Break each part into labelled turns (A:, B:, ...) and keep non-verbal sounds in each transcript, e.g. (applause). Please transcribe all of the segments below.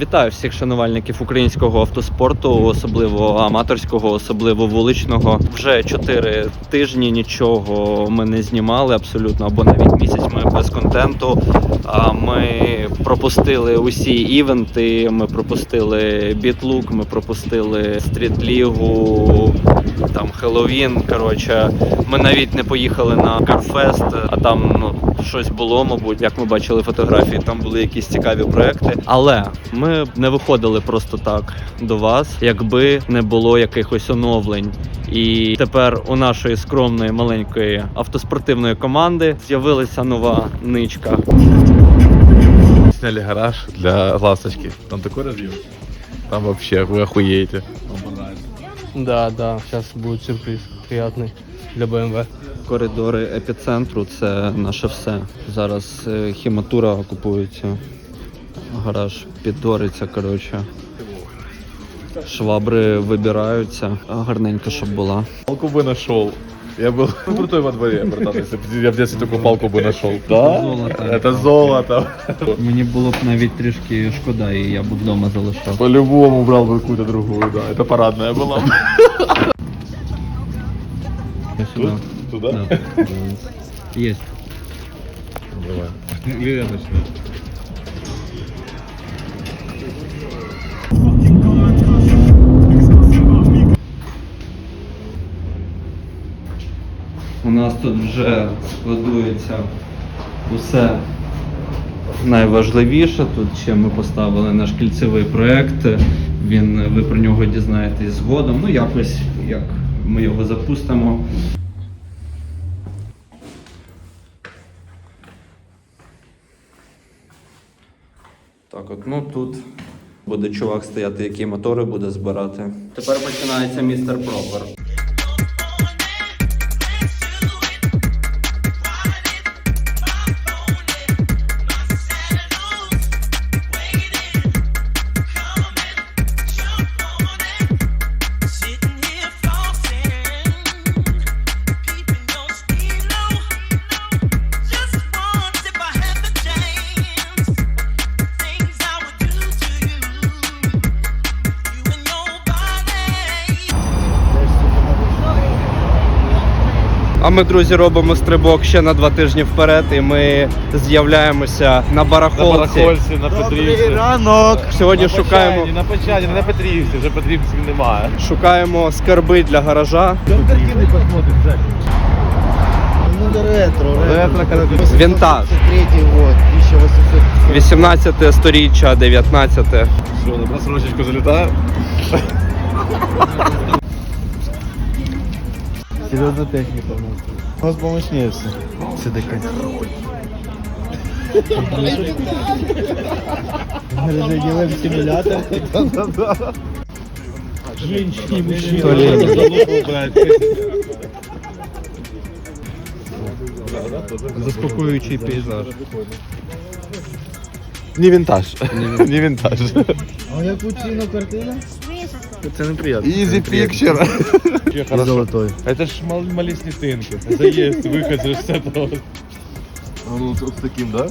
A: Вітаю всіх шанувальників українського автоспорту, особливо аматорського, особливо вуличного. Вже чотири тижні нічого ми не знімали абсолютно, або навіть місяць ми без контенту. Ми пропустили усі івенти. Ми пропустили бітлук, ми пропустили стрітлігу, там Хеллоуін. Коротше, ми навіть не поїхали на Карфест, а там ну щось було, мабуть, як ми бачили фотографії, там були якісь цікаві проекти. Але ми не виходили просто так до вас, якби не було якихось оновлень. І тепер у нашої скромної маленької автоспортивної команди з'явилася нова ничка.
B: Сняли гараж для ласточки. Там такой разъем. Там вообще вы охуеете.
C: Да, да, сейчас будет сюрприз приятный для BMW.
A: Коридори епіцентру це наше все. Зараз е, хіматура купується. Гараж піддориться, коротше. Швабри вибираються. Гарненько, щоб була.
B: Палку бы нашел. Я был (laughs) ну, крутой во дворе, братан. Если бы я в детстве такую палку бы нашел. Да?
A: Золото.
B: Это золото.
A: Мені було б навіть трішки шкода, і я б вдома залишав.
B: По-любому брал бы какую-то другую, да. Это парадная была.
A: Я сюди.
B: Туда?
A: Да. (laughs) Є.
B: Давай. Или я
A: У нас тут вже складується усе найважливіше. Тут ще ми поставили наш кільцевий проект. Він ви про нього дізнаєтесь згодом. Ну якось як ми його запустимо. Так, от ну тут буде чувак стояти, який мотори буде збирати. Тепер починається містер Пропер. А ми, друзі, робимо стрибок ще на два тижні вперед, і ми з'являємося на
B: На
A: барахолці.
B: Барахольці, на Петрівці.
D: ранок.
A: Сьогодні
B: На
A: шукаємо,
B: Почайні, На Почайні, не на Петрівці, вже Петрівців немає.
A: шукаємо скарби для гаража.
D: картины посмотрим. Ну ретро,
B: Ретро, когда ты-
D: 883
A: Винтаж.
D: год, 1800.
A: 18 сторіччя, 19.
B: Все, на просрочечку залітаю.
D: Серьезная техника у нас. У нас помощнее все. Мы делаем симулятор. Женщины,
A: Заспокоюючий пейзаж.
B: Не винтаж. Не винтаж.
D: А яку ціну картина?
A: Це неприємно.
B: Easy picture. Хорошо.
D: Золотой.
B: Это ж мал малі снітинки. Заїзд, виход же з этого. А ну вот с таким, да?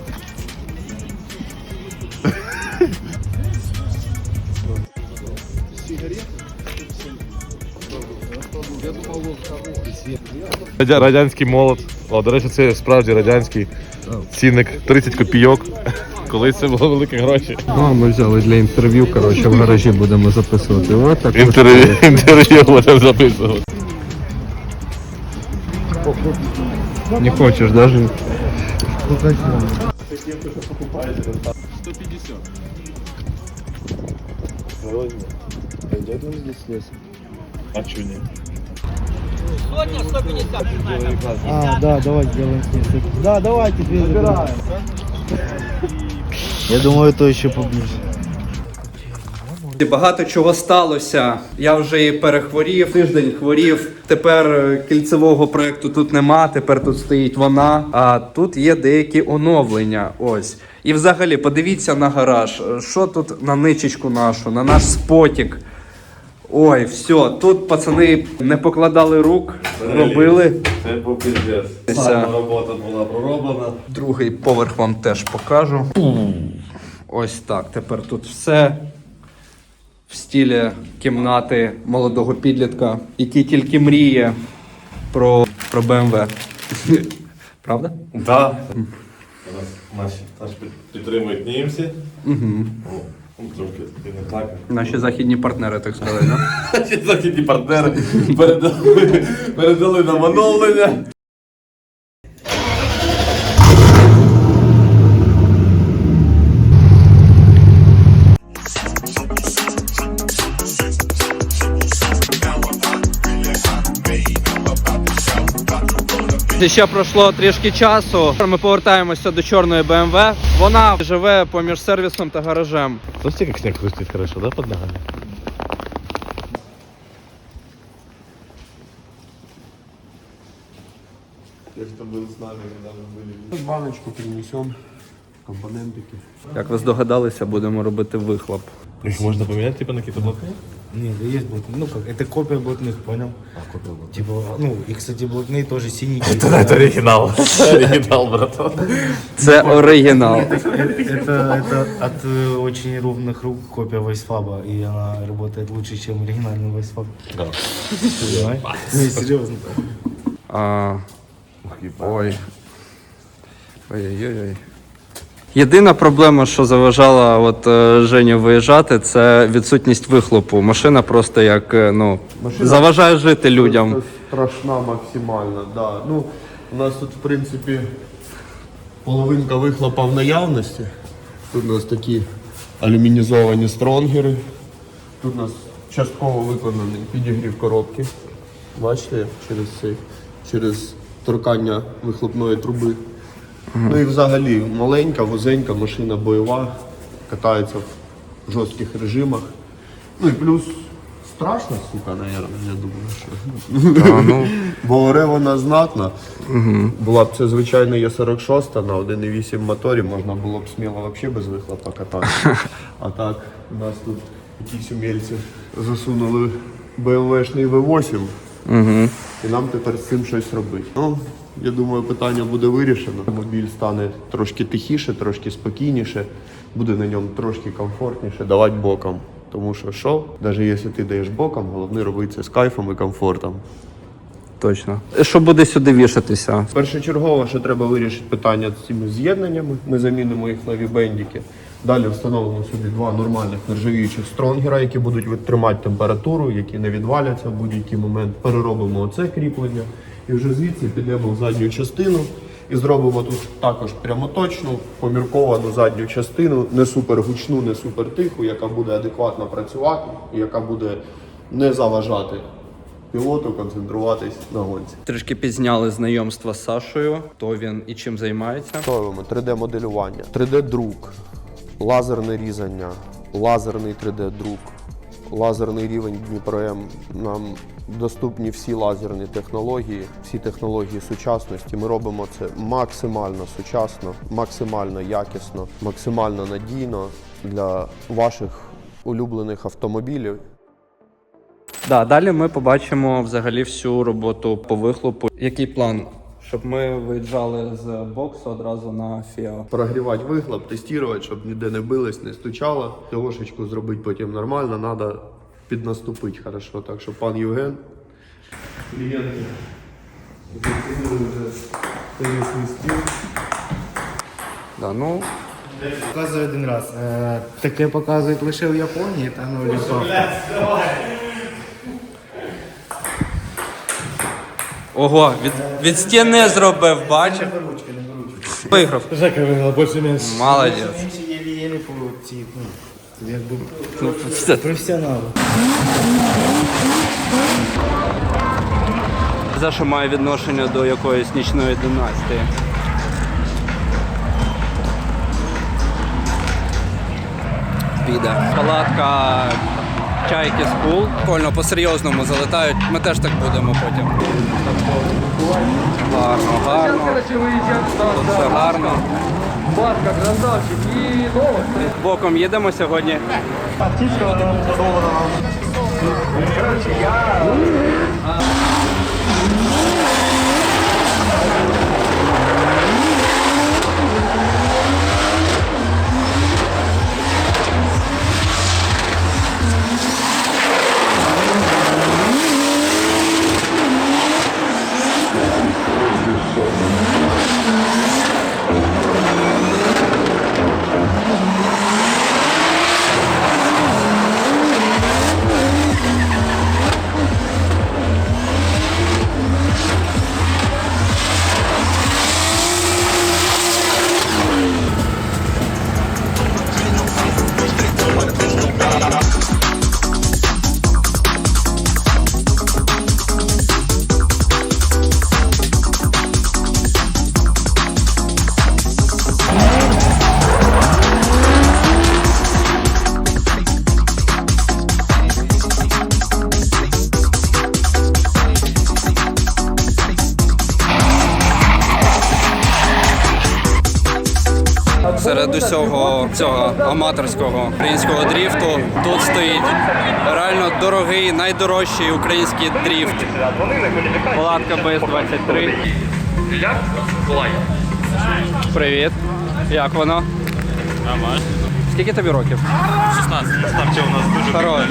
B: Радянський молот. О, до речі, це справді радянський цінник 30 копійок. Колись це було великі гроші.
A: Ну, ми взяли для інтерв'ю, коротше, в гаражі будемо записувати. От так
B: Інтерв'ю інтерв'ю будемо записувати.
A: Не хочеш, навіть.
B: А чого ні?
D: А, да, давайте сделаем снизу. Да, давайте, забираем. Я думаю, то ще поближе.
A: Багато чого сталося. Я вже і перехворів, тиждень хворів. Тепер е, кільцевого проекту тут нема. Тепер тут стоїть вона. А тут є деякі оновлення. Ось. І взагалі, подивіться на гараж. Е, Що тут на ничечку нашу, на наш спотік. Ой, все, тут пацани не покладали рук, робили.
B: Це був піздець.
A: Ця
B: робота була пророблена.
A: Другий поверх вам теж покажу. Ось так. Тепер тут все в стілі кімнати молодого підлітка, який тільки мріє про, про BMW. (laughs) Правда?
B: Да. Наші, наші підтримують німці. Угу. Трошки не так.
A: Наші західні партнери, так сказали, да? (laughs)
B: Наші західні партнери передали, передали нам оновлення.
A: Ще пройшло трішки часу. Ми повертаємося до чорної BMW. Вона живе поміж сервісом та гаражем.
B: Слушайте, как снег хрустит хорошо, да, под ногами? Те, кто был с нами, недавно.
E: Баночку перенесем, компонентики.
A: Як ви здогадалися, будемо робити вихлоп.
B: Их можно поменять, типа, на какие-то блоки?
D: Нет, да есть блатные. Ну как, это копия блатных, понял?
B: А, копия блоки.
D: Типа, ну, и, кстати, блатные тоже синенькие.
B: Это оригинал. (laughs) Оригинал, братан.
A: Це оригінал.
D: Это, это от э, очень ровных рук копия Вайсфаба, и она работает лучше, чем оригинальный Вайсфаб.
B: Да.
D: Понимаешь? Не, серьезно.
A: А, ой. Ой-ой-ой. Єдина проблема, що заважала от е, Жені виїжджати, це відсутність вихлопу. Машина просто як е, ну заважає жити людям.
E: Страшна максимально, да. Ну, у нас тут, в принципі, половинка вихлопа в наявності. Тут у нас такі алюмінізовані стронгери. Тут у нас частково виконаний підігрів коробки. Бачите, через цей, через торкання вихлопної труби. Ну і взагалі маленька, вузенька машина бойова, катається в жорстких режимах. Ну і плюс страшно, сука, наверное, я думаю, що. (laughs) Бо оре вона знатна. Була б це звичайно Є46 на 1,8 моторі, можна було б сміло взагалі без вихлопа кататися. (laughs) А так, у нас тут якісь умельці засунули BMW-шний V8. І нам тепер з цим щось робити. Ну, я думаю, питання буде вирішено. Мобіль стане трошки тихіше, трошки спокійніше, буде на ньому трошки комфортніше давати боком. Тому що що, навіть якщо ти даєш боком, головне робити це з кайфом і комфортом.
A: Точно. Що буде сюди вішатися?
E: Першочергово, що треба вирішити питання з цими з'єднаннями. Ми замінимо їх на вібендіки. Далі встановимо собі два нормальних нержавіючих стронгера, які будуть витримати температуру, які не відваляться в будь-який момент. Переробимо оце кріплення і вже звідси підемо в задню частину і зробимо тут також прямоточну, помірковану задню частину, не супер гучну, не супер тиху, яка буде адекватно працювати і яка буде не заважати пілоту концентруватись на гонці.
A: Трішки пізняли знайомства з Сашою. Хто він і чим займається?
E: Готуємо 3D-моделювання, 3D-друк, лазерне різання, лазерний 3D-друк, лазерний рівень Дніпром. Нам доступні всі лазерні технології, всі технології сучасності. Ми робимо це максимально сучасно, максимально якісно, максимально надійно для ваших улюблених автомобілів.
A: Да, далі ми побачимо взагалі всю роботу по вихлопу. Який план? Щоб ми виїжджали з боксу одразу на фіо.
E: Прогрівати вихлоп, тестувати, щоб ніде не билось, не стучало. Тегошечку зробити потім нормально, треба піднаступити хорошо. Так що пан Євген. Клієнти. вже стіл.
A: Да, ну,
D: Показує один раз. Е, таке показують лише в Японії та на Олімпах.
A: ого, від, від стіни зробив, бачив? Виграв.
B: Жека выиграл больше меньше.
A: Молодець.
D: Менше єлі-єлі по ці, ну, якби
A: Ну, все.
D: професіонали.
A: За що має відношення до якоїсь нічної династії. Піде. Палатка чайки скул. Прикольно, по-серйозному залетають. Ми теж так будемо потім. Гарно, гарно. Тут все гарно. Барка, красавчик і Боком їдемо сьогодні. Серед усього цього аматорського українського дріфту тут стоїть реально дорогий, найдорожчий український дріфт. Палатка БС-23. Привіт. Як воно? Нормально. Скільки тобі років? 16. Ставте у нас дуже Хорош.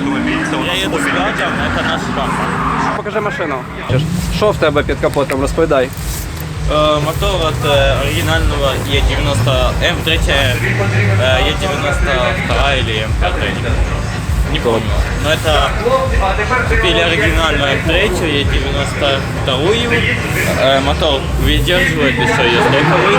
F: Я еду с Градом, это наш.
A: Покажи машину. Що в тебе під капотом? Розповідай.
F: Э, мотор от э, оригинального Е90 М3, э, Е92 или М5, не помню. Но это купили оригинальную М3, Е92, э, мотор выдерживает, еще ее стековый.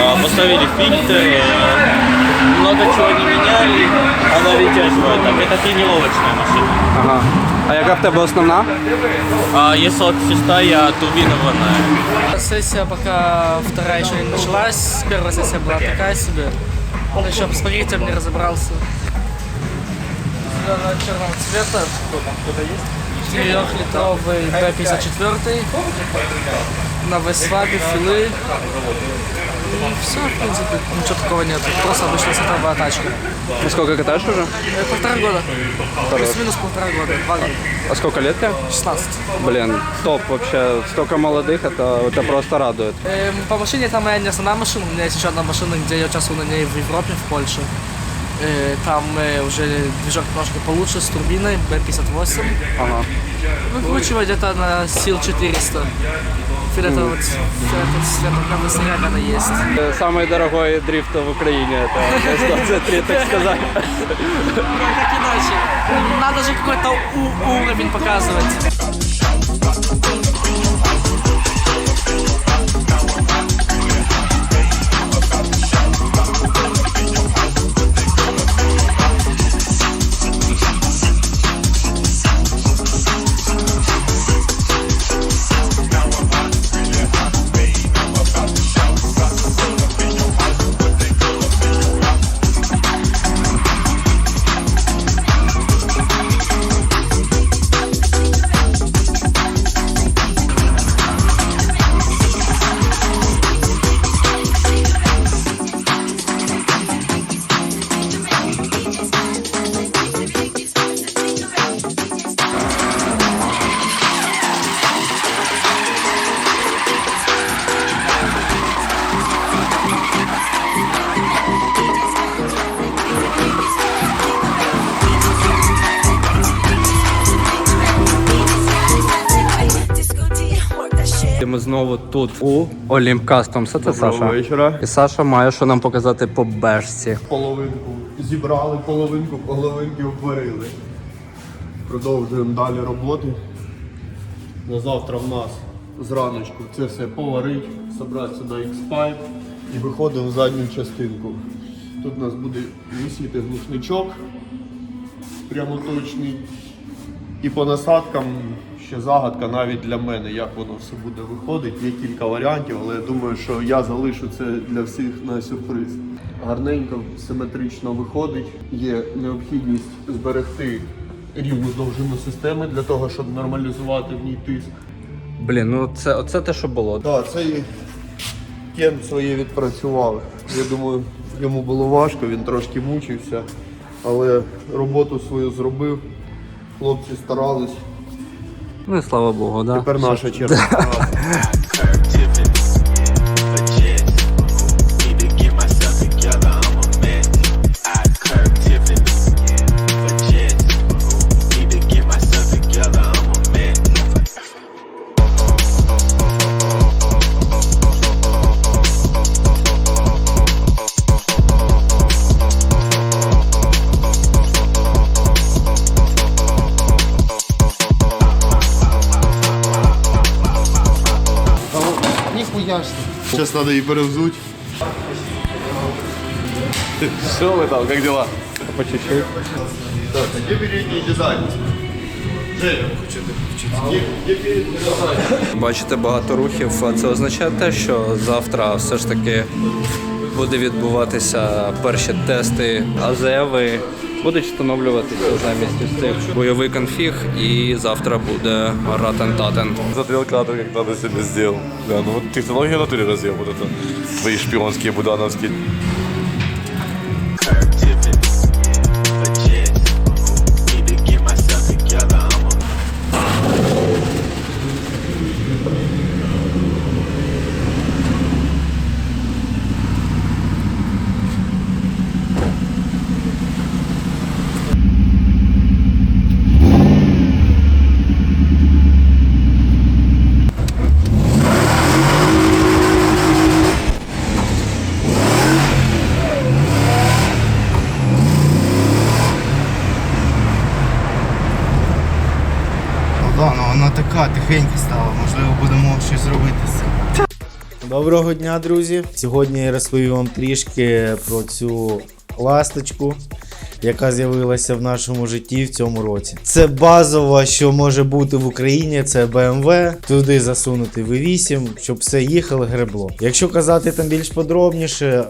F: Э, поставили фильтр, много чего не меняли, она выдерживает. Так, это тренировочная машина.
A: Ага. А яка в тебе основна?
F: А Е46 турбинованная.
G: Сессия пока вторая еще не началась. Первая сессия была такая себе. Ну, еще посмотрите, я не разобрался. Черного цвета. Трехлитровый Б-54. На Весвабе филы. Все, в принципе, ничего такого нет. Просто обычная сетовая тачка.
A: Ну, сколько катаешь уже?
G: Э, Полтора года. Плюс-минус полтора года. Два года.
A: А сколько лет тебе?
G: 16.
A: Блин, топ вообще. Столько молодых, это, это просто радует.
G: Эм, По машине это моя не основная машина, у меня есть еще одна машина, где я участвую на ней в Европе, в Польше. Э, Там э, уже движок немножко получше, с турбиной B58.
A: Ага.
G: Выкручивать где-то на сил 400. Фиолетового ц- фиолетового цвета, прям настояк она есть.
A: Э, Самый дорогой дрифт в Украине, это 123, так сказать.
G: Как иначе? Надо же какой-то у- уровень показывать.
A: Тут у Олімп Customs. Це Саша.
E: вечора.
A: І Саша має що нам показати по бешці.
E: Половинку зібрали, половинку, половинки обварили. Продовжуємо далі роботи. На завтра в нас зраночку це все поварить, забрати сюди X-Pipe і виходимо в задню частинку. Тут у нас буде висіти глушничок прямоточний. І по насадкам ще загадка навіть для мене, як воно все буде виходить. Є кілька варіантів, але я думаю, що я залишу це для всіх на сюрприз. Гарненько, симетрично виходить. Є необхідність зберегти рівну довжину системи для того, щоб нормалізувати в ній тиск.
A: Блін, ну це оце те, що було.
E: Так, цей кент своє відпрацював. Я думаю, йому було важко, він трошки мучився, але роботу свою зробив. Хлопці старались.
A: Ну і слава Богу, да.
E: Тепер наша черга. (laughs) Зараз треба її перевзути.
B: Что вы там, как дела?
A: По чуть-чуть.
E: Так, а де передній дизайн?
A: Бачите багато рухів. а Це означає те, що завтра все ж таки буде відбуватися перші тести АЗЕВи. Будуть встановлюватися замість цих бойовий конфіг, і завтра буде ратен-татен.
B: Смотрел кадр, як надо себе сделал. Да, ну вот технология в натуре разъем вот это. Будановские.
D: Друзі! Сьогодні я розповім вам трішки про цю ласточку, яка з'явилася в нашому житті в цьому році. Це базово, що може бути в Україні, це BMW, туди засунути V8, щоб все їхало, гребло. Якщо казати там більш подробніше, е,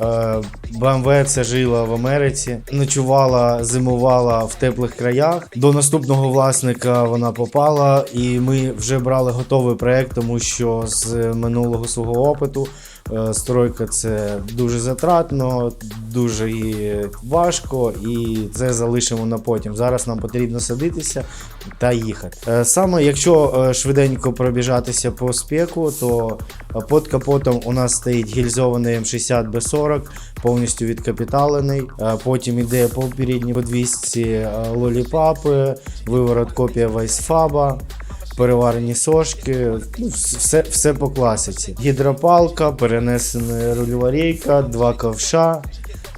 D: BMW це жила в Америці, ночувала, зимувала в теплих краях. До наступного власника вона попала, і ми вже брали готовий проект, тому що з минулого свого опиту. Е, Стройка це дуже затратно, дуже і важко, і це залишимо на потім. Зараз нам потрібно садитися та їхати. Е, Саме якщо е, швиденько пробіжатися по спеку, то під капотом у нас стоїть гільзований М60 Б40, повністю відкапіталений. Потім іде по передній подвісці лоліпапи, виворот копія вайсфаба. Переварені сошки, ну, все, все по класиці. Гідропалка, перенесена рульова рейка, два ковша,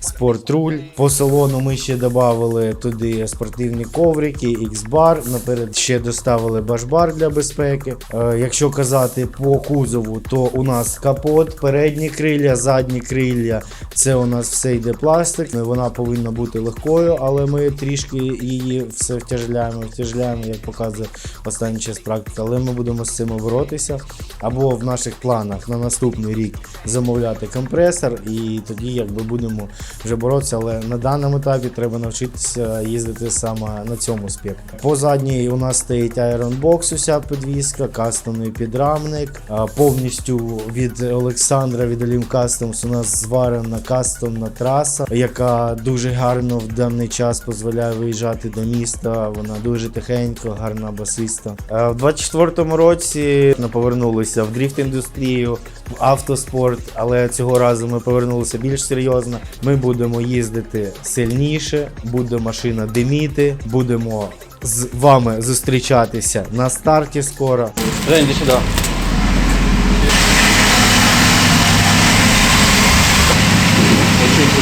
D: спортруль. По салону ми ще додали туди спортивні коврики, X-бар. Наперед ще доставили башбар для безпеки. Е, якщо казати по кузову, то у нас капот, передні крилля, задні крилля. Це у нас все йде пластик. Вона повинна бути легкою, але ми трішки її все втяжеляємо, втяжеляємо, як показує останній час практика. Але ми будемо з цим боротися. Або в наших планах на наступний рік замовляти компресор, і тоді якби будемо вже боротися. Але на даному етапі треба навчитися їздити саме на цьому спеку. По задній у нас стоїть Box, уся підвіска, кастомний підрамник. Повністю від Олександра від Olim Customs у нас зварена кастомна траса, яка дуже гарно в даний час дозволяє виїжджати до міста. Вона дуже тихенько, гарна басиста. В 24-му році ми повернулися в дріфт індустрію, в автоспорт, але цього разу ми повернулися більш серйозно. Ми будемо їздити сильніше, буде машина диміти, будемо з вами зустрічатися на старті скоро.
A: Жень, сюди.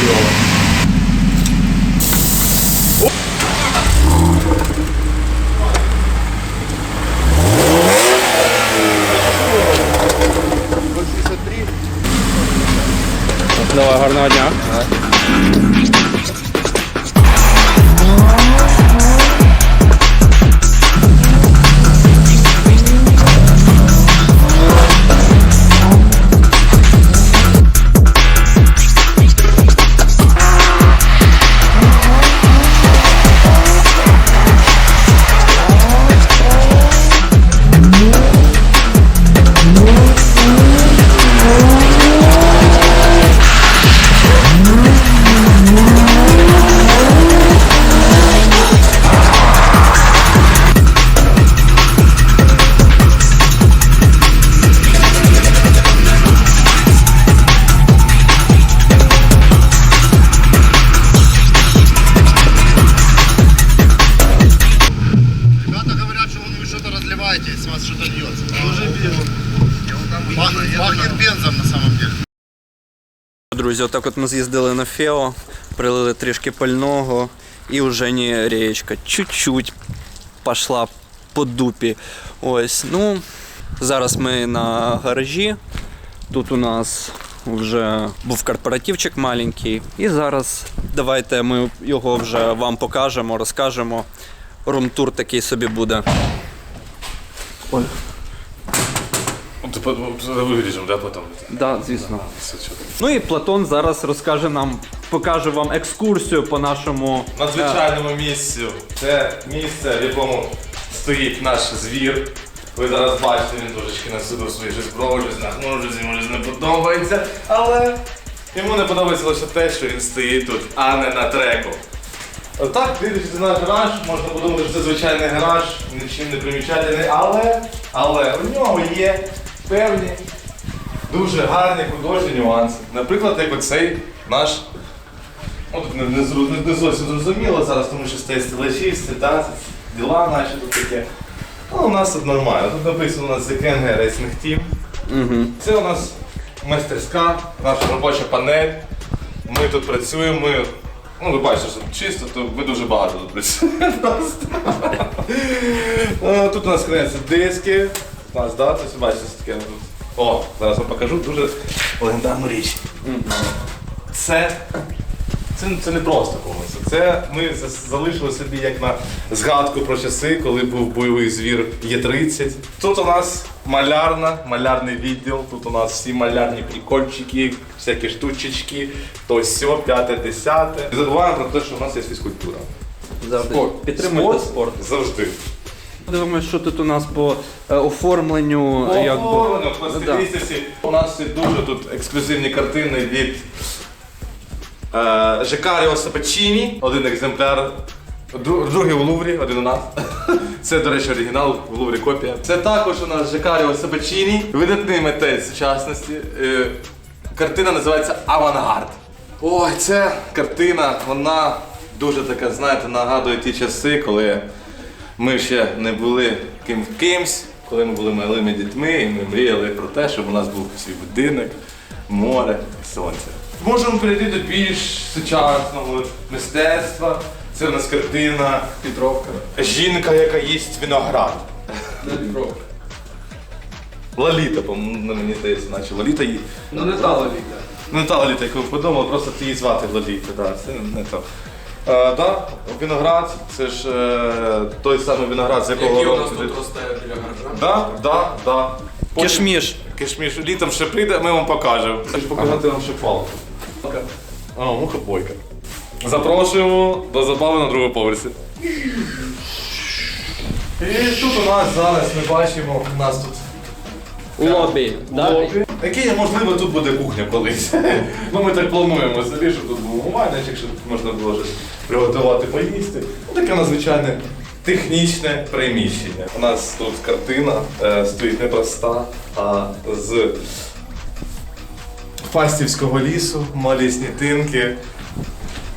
A: Давай, Друзі, отак от ми з'їздили на Фео, прилили трішки пального, і вже не рієчка чуть-чуть пішла по дупі. Ось, ну, зараз ми на гаражі. Тут у нас вже був корпоративчик маленький. І зараз давайте ми його вже вам покажемо, розкажемо. Румтур такий собі буде.
B: Виріжемо, да, потім?
A: Да, звісно. Ну і Платон зараз розкаже нам, покаже вам екскурсію по нашому
B: надзвичайному місцю. Це місце, в якому стоїть наш звір. Ви зараз бачите, він трошечки насудив свої щось брови, щось нахмурив, йому щось не подобається. Але йому не подобається лише те, що він стоїть тут, а не на треку. Отак, дивлячись на наш гараж, можна подумати, що це звичайний гараж, нічим не примічательний, але, але у нього є певні дуже гарні художні нюанси. Наприклад, як оцей наш Ну, тут не, не, не, не зовсім зрозуміло зараз, тому що стоять стелажі, та, діла наші тут таке. Ну, у нас тут нормально. Тут написано у нас ZKNG Racing Team.
A: Угу.
B: Це у нас майстерська, наша робоча панель. Ми тут працюємо, ми Ну, ви бачите, що чисто, то ви дуже багато тут працюєте. (laughs) Е, Тут у нас храняться диски. У нас, да, це бачите, це таке. О, зараз вам покажу дуже легендарну річ. Це, це, це не просто комусь. Це ми залишили собі як на згадку про часи, коли був бойовий звір Є-30. Тут у нас малярна, малярний відділ, тут у нас всі малярні прикольчики, всякі штучечки, то сьо, п'яте, десяте. Не забуваємо про те, що у нас є фізкультура.
A: Завжди
B: Спорт.
A: підтримуйте спорт.
B: Завжди.
A: Дивимося, що тут у нас по е, оформленню. якби.
B: Оформлено, по
A: Ну, да.
B: стилістиці. У нас дуже тут ексклюзивні картини від е, Жекаріо Сапачіні, один екземпляр. Дру- Другий у Луврі, один у нас. (laughs) Це, до речі, оригінал, в Луврі копія. Це також у нас Жекаріо Сапачіні, видатний митець сучасності. Е, Картина називається Авангард. Ой, ця картина, вона дуже така, знаєте, нагадує ті часи, коли ми ще не були ким кимсь, коли ми були малими дітьми, і ми мріяли про те, щоб у нас був свій будинок, море, сонце. Можемо перейти до більш сучасного мистецтва. Це у нас картина Петровка. Жінка, яка їсть виноград. Лаліта, по-моєму, мені здається, наче Лаліта її.
C: Ну не та ловіка.
B: Ну, не та Лоліта, яку ви подумали, просто її звати Лоліта, да, це не то. Е, да, виноград, це ж е, той самий виноград, з якого робиться.
C: росте біля гаража?
B: Да, да, да. Потім-
A: Кишміш.
B: Кишміш. Літом ще прийде, ми вам покажемо. Хочу показати вам ще палку. О, мухобойка. Запрошуємо до забави на другому поверсі. І тут у нас зараз ми бачимо, у нас тут
A: У лобі. да?
B: Лобі. Який, можливо, тут буде кухня колись. (laughs) ну ми так плануємо собі, щоб тут був умивальничок, щоб можна було щось приготувати поїсти. Ну, таке надзвичайне технічне приміщення. У нас тут картина е, стоїть не проста, а з Фастівського лісу, малі снітинки.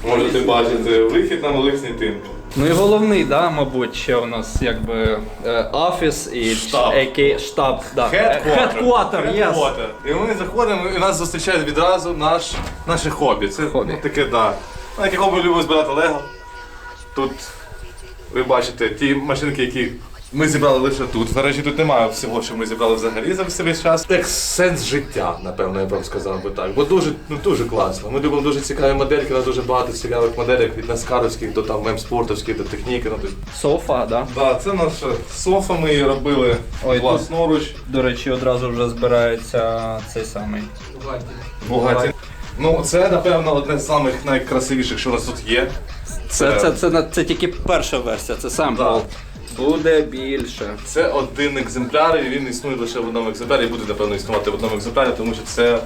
B: Можете бачити вихід на малих снітинках.
A: Ну і головний, да, мабуть, ще у нас якби е, офіс і
B: Штаб.
A: який штаб. Да.
B: Headquarter.
A: Headquarter, yes.
B: Headquarter. І ми заходимо, і нас зустрічають відразу наш, наше хобі. Це
A: Хобі.
B: Ну, таке, да. Ну, Яке хобі любимо збирати Лего. Тут ви бачите ті машинки, які ми зібрали лише тут. Гаражі тут немає всього, що ми зібрали взагалі за весь час. Як сенс життя, напевно, я б вам сказав би так. Бо дуже, ну, дуже класно. Ми любимо дуже цікаві модельки, на дуже багато цікавих моделек від наскаровських до там мемспортовських, до техніки. Ну,
A: Софа, да.
B: да, це наша софа, ми її робили
A: Ой,
B: власноруч.
A: До речі, одразу вже збирається цей самий.
B: Бугаті. Ну, це, напевно, одне з самих найкрасивіших, що у нас тут є.
A: Це, це, це, це, це тільки перша версія, це семпл.
B: Да.
A: Буде більше.
B: Це один екземпляр, і він існує лише в одному екземплярі, і буде, напевно, існувати в одному екземплярі, тому що це,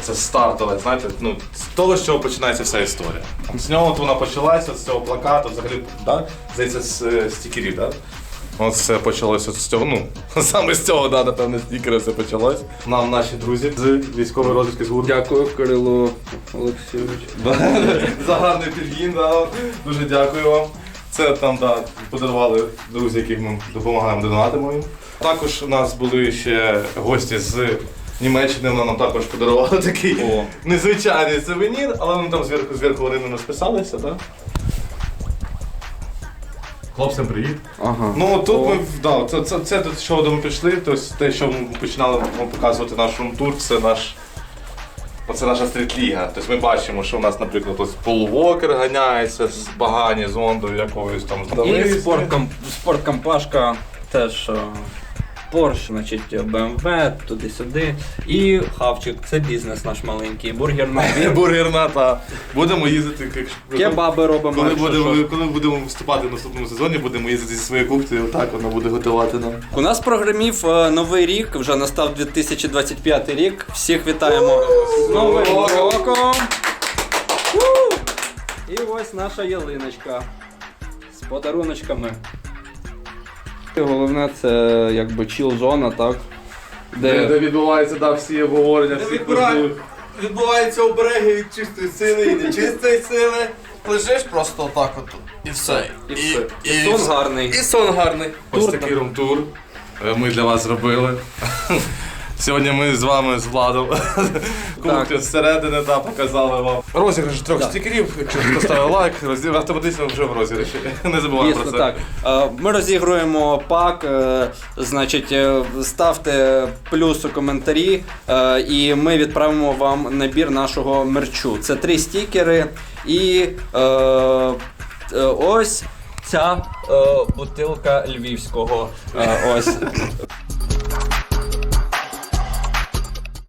B: це стартове, знаєте, ну, з того, з чого починається вся історія. З нього от вона почалася, з цього плакату, взагалі, да? здається, з е, стікерів, так? От все почалося з цього, ну, (laughs) саме з цього, да, напевно, стікери все почалось. Нам наші друзі з військової розвідки з гурту.
A: Дякую, Кирилу Олексійович. (laughs)
B: За гарний підгін, да. дуже дякую вам. Це там да, подарували друзі, які ми допомагаємо донатимо їм. Також у нас були ще гості з Німеччини, вони нам також подарували такий
A: О. (laughs)
B: незвичайний сувенір, але вони там зверху зверху вони не розписалися, так? Хлопцям привіт.
A: Ага.
B: Ну тут
A: О.
B: ми да, це, це, це до чого ми пішли. Тобто те, що ми починали вам показувати наш румтур, це наш. Оце наша стрітліга. Тобто ми бачимо, що у нас, наприклад, ось полувокер ганяється з багані з Ондою якоюсь там
A: І спортком, спорткомпашка теж е, Porsche, значить BMW, туди-сюди. І хавчик, це бізнес наш маленький, бургерна. (laughs)
B: бургерна та будемо їздити. якщо-
A: Кебаби робимо.
B: Коли
A: якщо
B: будемо,
A: що.
B: коли будемо виступати в наступному сезоні, будемо їздити зі своєю кухнею, отак вона буде готувати нам.
A: У нас програмів е, новий рік, вже настав 2025 рік. Всіх вітаємо з Новим роком! У! І ось наша ялиночка з подаруночками. Головне це якби чіл-зона, так?
B: Де, де відбуваються да, всі обговорення, всі важливих.
C: Відбувається обереги від чистої сили і нечистої сили. Лежиш просто отак от і все.
A: І все. І сон гарний.
C: І сон гарний.
B: Ось такий румтур е, ми для вас зробили. Сьогодні ми з вами з Владом (laughs) кубки зсередини та показали вам розіграш трьох стікерів. Якщо хто ставив (laughs) лайк, розі- автоматично вже в розіграші. (laughs) Не забуваємо про
A: Дійсно
B: це.
A: так. Е, Ми розігруємо пак. е, Значить, е, ставте плюс у коментарі, е, і ми відправимо вам набір нашого мерчу. Це три стікери і е, е, ось. Ця е, бутилка львівського. Е, ось